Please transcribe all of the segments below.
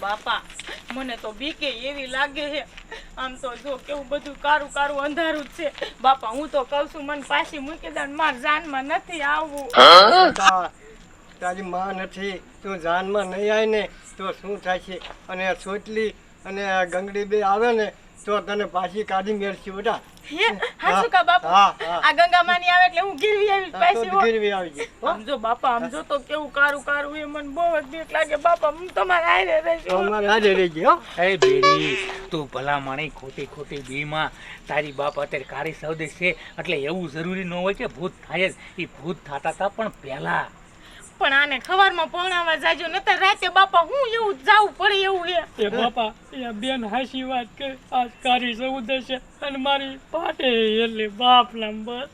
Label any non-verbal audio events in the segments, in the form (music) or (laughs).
બાપા, મને તો બીકે એવી લાગે છે. આમ તો જો કેવું બધું કારું કારું અંધારું જ છે. બાપા, હું તો કહું છું, મને પાછી મૂકી દે માર જાનમાં નથી આવવું. તારી માં નથી. તું જાનમાં નહીં આવે ને, તો શું થાય છે? અને છોટલી અને ગંગડી બે આવે ને, તો તને પાછી કાઢી મેળશે હે હાચું કા બાપા. આ ગંગા માની આવે એટલે હું ગીરવી આવી પાછી ગીરવી આવી ગઈ હો. આમ જો બાપા આમ તો કેવું કારું કારું એ મને બહુ બીક લાગે. બાપા હું તમારે હારે રહેજો અમારે હાજર રહી હો. એ બેડી તું ભલા માણી ખોટી ખોટી બીમાં તારી બાપ અત્યારે કાળી સૌદેશ છે. એટલે એવું જરૂરી ન હોય કે ભૂત થાય જ. એ ભૂત થતા હતા પણ પહેલા. પણ આને ખવારમાં ભણાવવા જાજો નતર રાતે બાપા હું એવું જાવું પડે એવું હે. એ બાપા એ બેન હાસી વાત કે આજ કારી સૌદે છે અને મારી પાટે એટલે બાપ નંબર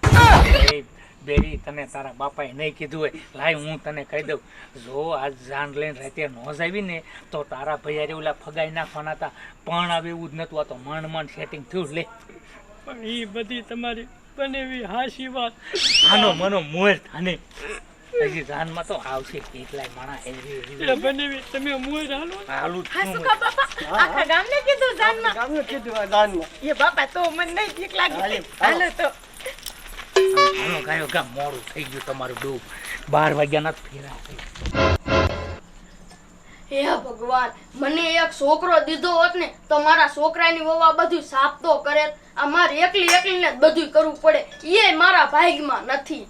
બેરી તને તારા બાપાએ નહીં કીધું હોય. લાય હું તને કહી દઉં. જો આજ જાન લઈને રાતે નોંધ આવી ને તો તારા ભૈયા ઓલા ફગાઈ નાખવાના હતા. પણ આવે એવું જ નહોતું આ તો માંડ માંડ સેટિંગ થયું લે. પણ એ બધી તમારી બનેવી હાસી વાત. આનો મનો મોર થાને. હજી જાનમાં તો આવશે કેટલાય માણા તમે મોર હાલો. હાલું જ શું કા બાપા? આખા ગામને કીધું જાનમાં? ગામને કીધું જાનમાં. એ બાપા તો મને નહીં બીક લાગે. હાલો તો. ઘણો ગાયો ગા મોડું થઈ ગયું તમારું ડૂબ બાર વાગ્યાના ફેરા. હે ભગવાન મને એક છોકરો દીધો હોત ને તો મારા છોકરાની વવા બધું સાપતો કરે. આ મારે એકલી એકલીને જ બધું કરવું પડે. એ મારા ભાગમાં નથી.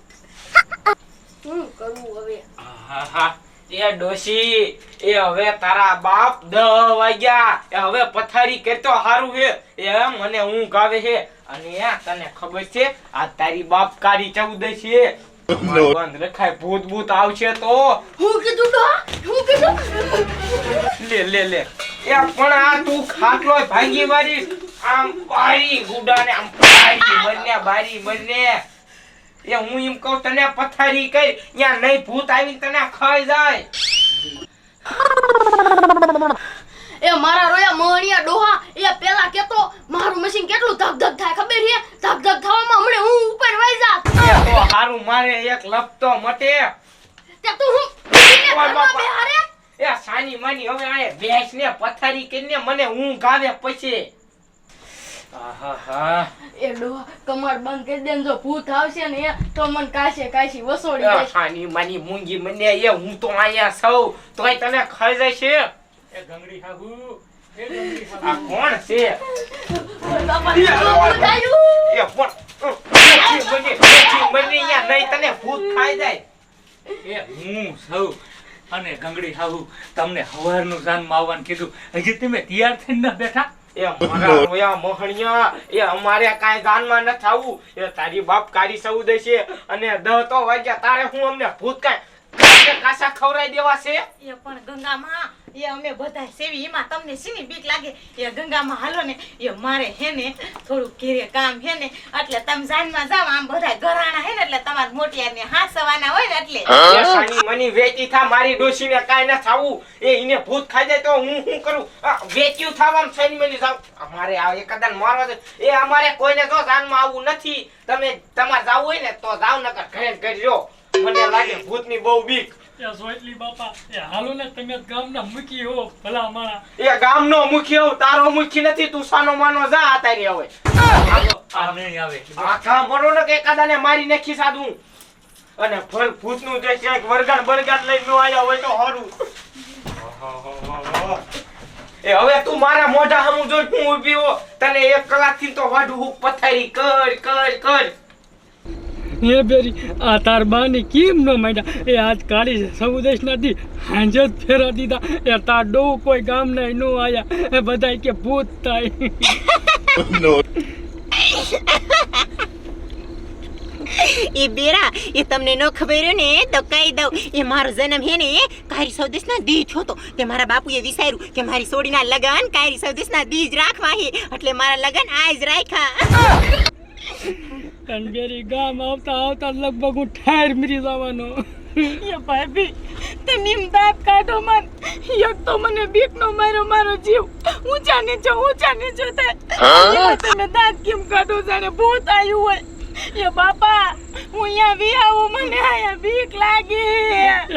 શું કરવું હવે? આહાહા. એ ડોશી એ હવે તારા બાપ દહ વાગ્યા. એ હવે પથારી કરતો હારું છે એ મને ઊંઘ આવે છે અને તને ખબર છે આ તારી બાપ કારી ચૌદ છે બંધ રખાય ભૂત ભૂત આવશે તો. હું કીધું ડોહા હું કીધું? લે લે લે. એ પણ આ તું ખાટલો ભાંગી મારી આમ બારી ગુડાને આમ બારી મરને બારી મરને એ હું એમ કહું તને પથારી કઈ ત્યાં નહીં ભૂત આવીને તને ખાઈ જાય. એ મારા રોયા મોહણિયા ડોહા એ પેલા કેતો મારું મશીન કેટલું ધક ધક થાય ખબર છે? ધક ધક થવામાં હમણે હું ઉપર વઈ જાત. તો હારું મારે એક લપતો મટે. તે તું હું? એ સાની માની હવે આને ભેંસ ને પથારી કરીને મને ઊંઘ આવે પછી. આહાહા. કમર બંધ કરી દે જો ભૂત આવશે ને તો મને કાશે કાશી વસોડી એ દેશે માની મૂંગી મને એ હું તો અહીંયા સૌ તોય તને ખાઈ જાય છે એ ગંગડી હાહુ એ ગંગડી હાહુ. આ કોણ છે? એ પણ મને બેઠી મને અહીંયા નહીં તને ભૂત ખાઈ જાય. એ હું સૌ અને ગંગડી હાહુ તમને હવારનું જાનમાં આવવાનું કીધું. હજી તમે તૈયાર થઈને ન બેઠા? એ મારા રોયા મોહણિયા એ અમારે કાંઈ જાનમાં ન થાવું. એ તારી બાપ કારી સૌ છે અને દહ તો વાગ્યા તારે હું અમને ભૂત કાંઈ કાસા કાચા ખવડાવી દેવા છે? એ પણ ગંગામાં એ અમે બધા સેવી એમાં તમને શીની બીક લાગે? એ ગંગામાં હાલો ને એ મારે હે ને થોડું ઘેરે કામ હે ને એટલે તમે જાનમાં જાવ આમ બધા ઘરાણા હે ને એટલે તમારે મોટિયાને હાસવાના હોય ને એટલે. સાની મની વેચી થા મારી ડોશીને કાંઈ ના થાવું. એ ઈને ભૂત ખાઈ જાય તો હું શું કરું? વેચ્યું થાવામાં સાની મની જાવ અમારે આ એકદમ મારવા દે. એ અમારે કોઈને જો જાનમાં આવવું નથી. તમે તમારે જાવું હોય ને તો જાવ નકર ઘરે ને ઘરે રહ્યો. મને લાગે ભૂતની બહુ બીક. એ સોટલી બાપા. એ હાલો ને તમે ગામના મૂકી હો ભલા માણા એ ગામનો મુખી તારો મુખી નથી તું સાનો માનો જા આતારી હવે આ નહીં આવે. આ કામ ને કે એકાદાને મારી નાખી સાદું અને ભલ ભૂતનું જે ક્યાંક વરગાડ બરગાડ લઈને નો આયા હોય તો હારું. એ હવે તું મારા મોઢા હમું જોઈ હું ઊભી હો તને એક કલાકથી તો વાઢું હું પથારી કર કર કર. એ બેરી, આ તાર બાને કેમ ન માંડ્યા? એ આજ કાળી સમુદેશનાથી નથી હાંજે જ ફેરા દીધા. એ તાર ડો કોઈ ગામ ના નો આયા. એ બધાય કે ભૂત થાય. (laughs) એ બેરા એ તમને ન ખબર ને, તો કહી દઉં. એ મારો જન્મ હે ને, કાયરી સૌદેશના દી છો તો મારા બાપુએ વિચાર્યું કે મારી સોડીના લગન કાયરી સૌદેશના દી જ રાખવા હે. એટલે મારા લગન આજ રાખ્યા. અને ગામ આવતા આવતા લગભગ હું ઠેર મરી જવાનો. એ ભાભી તમે એમ દાંત કાઢો મન એક તો મને બીક નો માર્યો મારો જીવ. ઊંચા નીચે ઊંચા નીચે થાય તમે દાંત કેમ કાઢો જાણે ભૂત આવ્યું હોય. એ બાપા હું અહીંયા વી આવું મને અહીંયા બીક લાગે.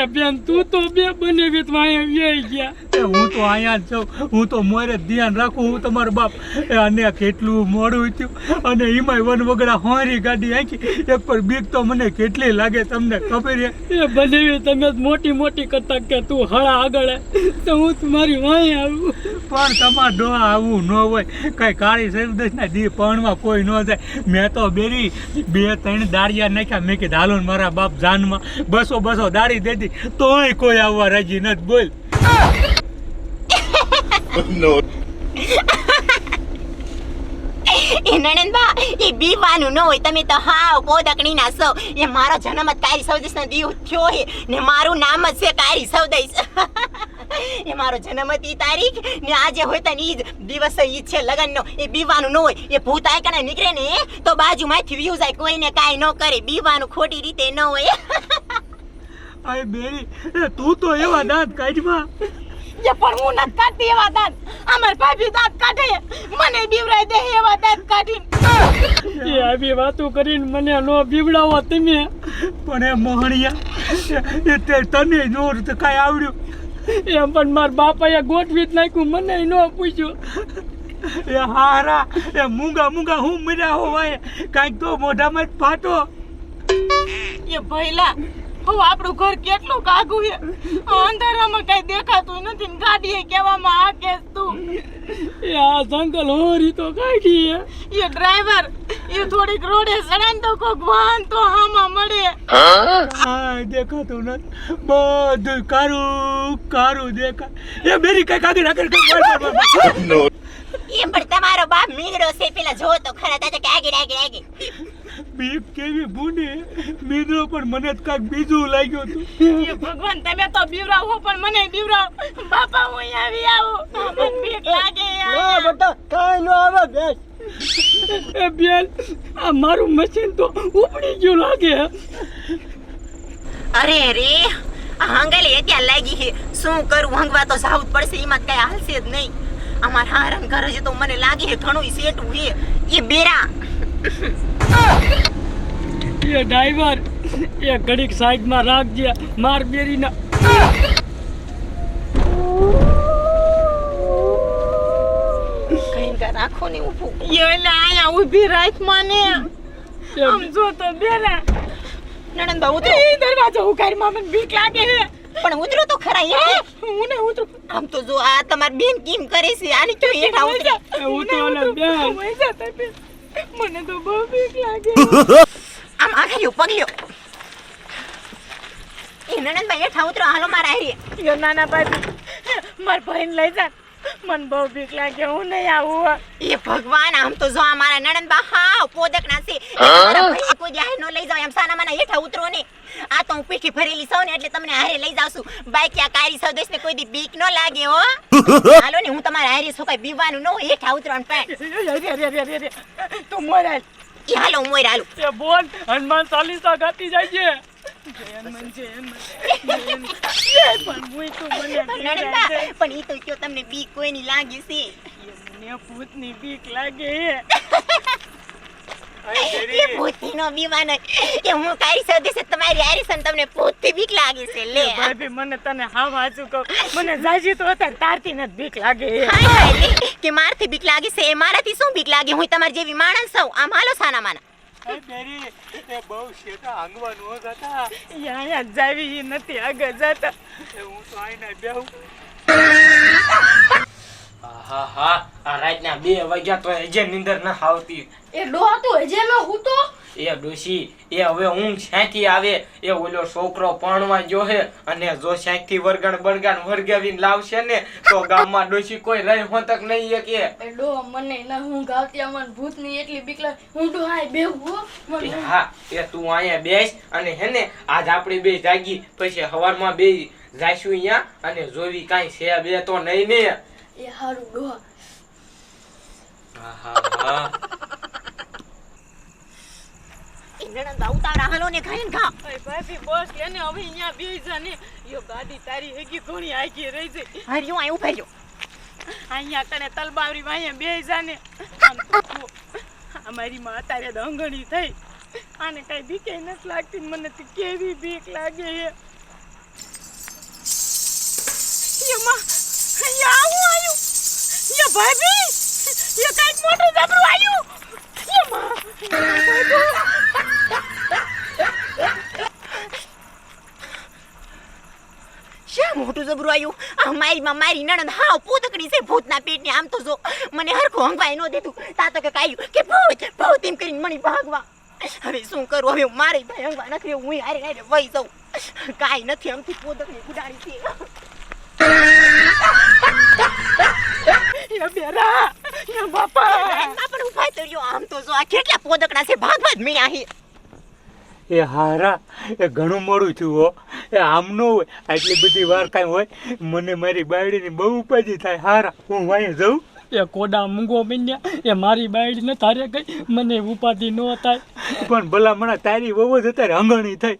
એ બેન તું તો બે બને વેત અહીંયા ગયા. હું તો અહીંયા જ છું. હું તો મોરે ધ્યાન રાખું. હું તમારો બાપ. એ અને કેટલું મોડું થયું. અને એમાંય વન વગડા હોરી ગાડી આંખી. એક પર બીક તો મને કેટલી લાગે તમને ખબર છે? એ બનેવી તમે મોટી મોટી કરતા કે તું હળા આગળ તો હું તમારી વાંહે આવું. પણ તમાર ડોહા આવું ન હોય. કઈ કાળી સૌદેશના દી પણમાં કોઈ ન જાય. મેં તો બેરી બે ત્રણ દાળિયા નાખ્યા. મેં કીધું હાલો ને મારા બાપ જાનમાં. બસો બસો દાળી દેતી તોય કોઈ આવવા રાજી નથી. બોલ. એ નણંદબા એ બીવાનું ન હોય તમે તો હાવ પોદકણી ના સૌ એ મારો જન્મ જ કારી સૌદેશ નો દીવ થયો હે ને મારું નામ જ છે કારી સૌદેશ (laughs) એ મારો જન્મ હતી તારીખ ને આજે હોય તો ઈ જ દિવસ ઈ છે લગનનો. એ બીવાનું ન હોય એ ભૂત આયકને નીકળે ને તો બાજુમાંથી વ્યૂ જાય કોઈને કાંઈ ન કરે બીવાનું ખોટી રીતે ન હોય. (laughs) આય બેરી તું તો એવા દાંત કાઢમાં. એ પણ હું નથી કાઢતી એવા દાંત. અમાર ભાભી દાંત કાઢે મને બીવરાઈ દે એવા દાંત કાઢી એ આવી વાતો કરીને મને નો બીવડાવો તમે. પણ એ મોહણિયા એ તે તને જોર તો કાંઈ આવડ્યું. એમ પણ મારા બાપાએ ગોઠવી જ નાખ્યું મને ન પૂછ્યું. એ હારા એ મૂંગા મૂંગા હું મર્યા હોવાય. કાંઈક તો મોઢામાં જ ફાટો. એ ભઈલા હવે આપણું ઘર કેટલું કાગું છે? અંધારામાં કઈ દેખાતું નથી ને ગાડીએ કહેવામાં આ કેસ તું. એ આ જંગલ હોરી તો કાઢી હે. એ ડ્રાઈવર એ થોડીક રોડે સડાન તો કોક વાહન તો હામાં મળે. હા દેખાતું નથી. બધું કારું કારું દેખાય. એ બેરી કઈ આગળ આગળ. એ પણ તમારો બાપ મીંગડો છે પેલા જો તો ખરા દાદા કે આગળ આગળ આગળ બીક કેવી ભૂંડી? મિત્રો પણ મને જ કાંઈક બીજું લાગ્યું હતું. ભગવાન તમે તો બીવરાવો પણ મને બીવરાવ બાપા હું અહીં આવી આવું. મને બીક લાગે યાર. બેટા કાંઈ ન આવે બેસ. એ બેન આ મારું મશીન તો ઉપડી ગયું લાગે. અરે રે આ હંગાલી અત્યારે લાગી છે. શું કરું? હંગવા તો જાવું જ પડશે એમાં કઈ હાલશે જ નહીં. અમાર હારમ ઘરે છે તો મને લાગે ઘણું સેટું છે. એ બેરા. એ ડ્રાઈવર એ ઘડીક સાઈડમાં રાખજે માર બેરીના. રાખો ને ઊભું. એ એટલે અહીંયા ઊભી રાખ મને આમ જો તો બેરા નણંદા ઉતરો. એ દરવાજો ઉકારમાં મને બીક લાગે છે. પણ ઉતરો તો ખરા યાર હું. ને ઉતરું. આમ તો જો આ તમાર બેન કેમ કરે છે? આની તો હેઠા ઉતરે. એ ઉતરો ને બેન. મને તો બહુ બીક લાગે. (laughs) આમ આખર્યો પગલ્યો એ નણંદ બા હેઠા ઉતરો હાલો મારા હારે. યો નાના ભાઈ માર ભાઈને લઈ જા. મને બહુ બીક લાગે હું નહીં આવું એ ભગવાન આમ તો જો આ મારા નણંદ બા હા પોદક ના છે મારા ભાઈ કોઈ જાય નો લઈ જાવ એમ સાના માના હેઠા ઉતરો ને આ તો હું પીઠી ભરેલી સૌ ને એટલે તમને હારે લઈ જાવ છું. બાઈક આ કારી સૌદેશ ને કોઈ દી બીક ન લાગે હો. (laughs) હાલો ને હું તમારા હારે છો કઈ બીવાનું ન હોય હેઠા ઉતરવાનું અરે તું મોરાલ એ હાલો હું મોર હાલો. એ બોલ હનુમાન ચાલીસા ગાતી જાય છે. પણ મુઈ તું ઈ તમને બીક કોઈની લાગે છે. મને ભૂતની બીક લાગે (laughs) એ ભૂતથી નો બીવાનો કે હું કારી સૌદેશ તમારી હારી છે તમને ભૂતથી બીક લાગે છે લે. ભાભી મને તને હા હાચું કહું. મને જાજી તો અત્યારે તારથી નથી બીક લાગે. કે મારથી બીક લાગે છે એ મારાથી શું બીક લાગે? હું તમારી જેવી માણસ છું. આમ હાલો સાના માના એ એ બહુ શેઠા આંગવા નો જતા. એ જાવી નથી આગળ જતા. હું તો આઈને બેહું. હા હા. આ રાતના બે વાગ્યા તો હજે નીંદર ના આવતી. એ ડોહા તો હજે ન હું તો એ ડોશી એ હવે ઊંઘ છાંથી આવે. એ ઓલો છોકરો પરણવા જોહે અને જો છાંથી વરગણ બરગણ વરગાવીને લાવશે ને તો ગામમાં ડોશી કોઈ રહી હોતક નહીં કે એ. ડો મને ના હું ગાવતી મને ભૂતની એટલી બીક લાગે. હું ડોહા બેહું હો. એ હા એ તું અહીંયા બેસ અને હે ને આજ આપણી બે જાગી. પછી હવારમાં બે જાશું અહીંયા અને જોવી કાંઈ છે બે તો નહીં ને. એ હારું ડોહા હા હા હા એ નણંદ બા ઉતાવળા હાલો ને ખાઈને ખા. અય ભાભી બસ એને હવે અહીંયા બેસી જા ને યો ગાડી તારી હેગી ઘણી આખી રહી છે. હરિયો આ ઊભા અહીંયા કને તલબાવરી વાંહે બે જા ને આમ તો જુઓ, અમારી માં અત્યારે દંગણી થઈ. આને કઈ બીકે નથી લાગતી ને મને તો કેવી બીક લાગે હે ભાભી? ય કાંઈક મોટું જબરું આવ્યું મારીમાં મારી આમ તો જો, મને હરખું હંગવાય ન દીધું. તા તો કે કાયું કે ભૂત ભૂત એમ કરીને મણી ભાગવા. હવે શું કરું? હવે મારે ભાઈ હંગવા નથી હું હારે હારે વહી જાઉં. કાંઈ નથી, આમથી પૂતકડી ઉડાડી છે ય બેરા ય બાપા. એમાં પણ ઊભા તો રહ્યો. આમ તો જો આ કેટલા પોદકડા છે ભાગવા જ મળ્યા છે એ હારા એ ઘણું મોડું થયું હો. એ આમ ન હોય આટલી બધી વાર કાંઈ હોય મને મારી બાયડીની બહુ ઉપાધિ થાય. હારા હું વાંહે જાઉં? એ કોડા મૂંગો બન્યા એ મારી બાયડી ને તારે કઈ મને ઉપાધિ ન થાય. પણ ભલા મણા તારી વહુ જ અત્યારે હંગણી થઈ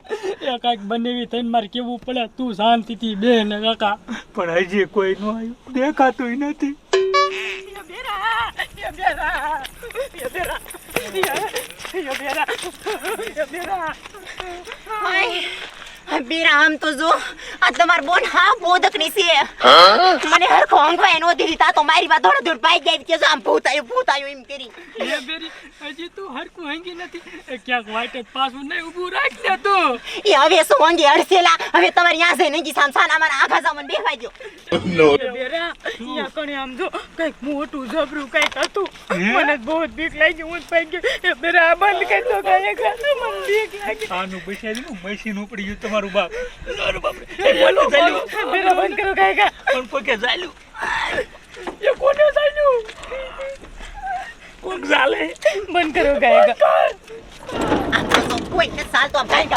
એ કાંઈક બનેવી થઈને મારે કેવું પડે? તું શાંતિથી બે ને કાકા. પણ હજી કોઈ ન આવ્યું. દેખાતું નથી. อย่าเบียดอะอย่าเบียดอะอย่ย่าบียดอ่ย่าบียดอ่ไม่ બેરા આમ તો જો આ તમાર બોન હા પોદકડી છે. મને હર હંગવાય એનો દીતા તા મારી વાત દોડ દૂર પાઈ ગઈ કે જો આમ ભૂત આવ્યું ભૂત આવ્યું એમ કરી. એ બેરી હજી તું હરખું હંગી નથી. એ ક્યાંક વાટે પાછું નહીં ઊભું રાખ ને તો. એ હવે શું હંગી અડસેલા હવે તમારે ત્યાં જઈને ગી સામ સાના મારા આખા સામાન બેહવા દો ય બેરા યા કણે આમ જો કંઈક મોટું જબરું કંઈક હતું. મને બહુ બીક લાગી હું જ પાઈ ગયો. ય બેરા બંધ કરી દો કાંઈ મને બીક લાગી. આનું બેસાડીનું મશીન ઉપડી ગયું તમારું બાપ. મારું બાપ. બોલો બોલો. બેરા બંધ કરો કાકા પણ કોઈ કે ચાલ્યું? ય કોને સાઈડું કોક ચાલે? બંધ કરો કાકા આ તો કોઈ ને સાલ તો આ ભાઈ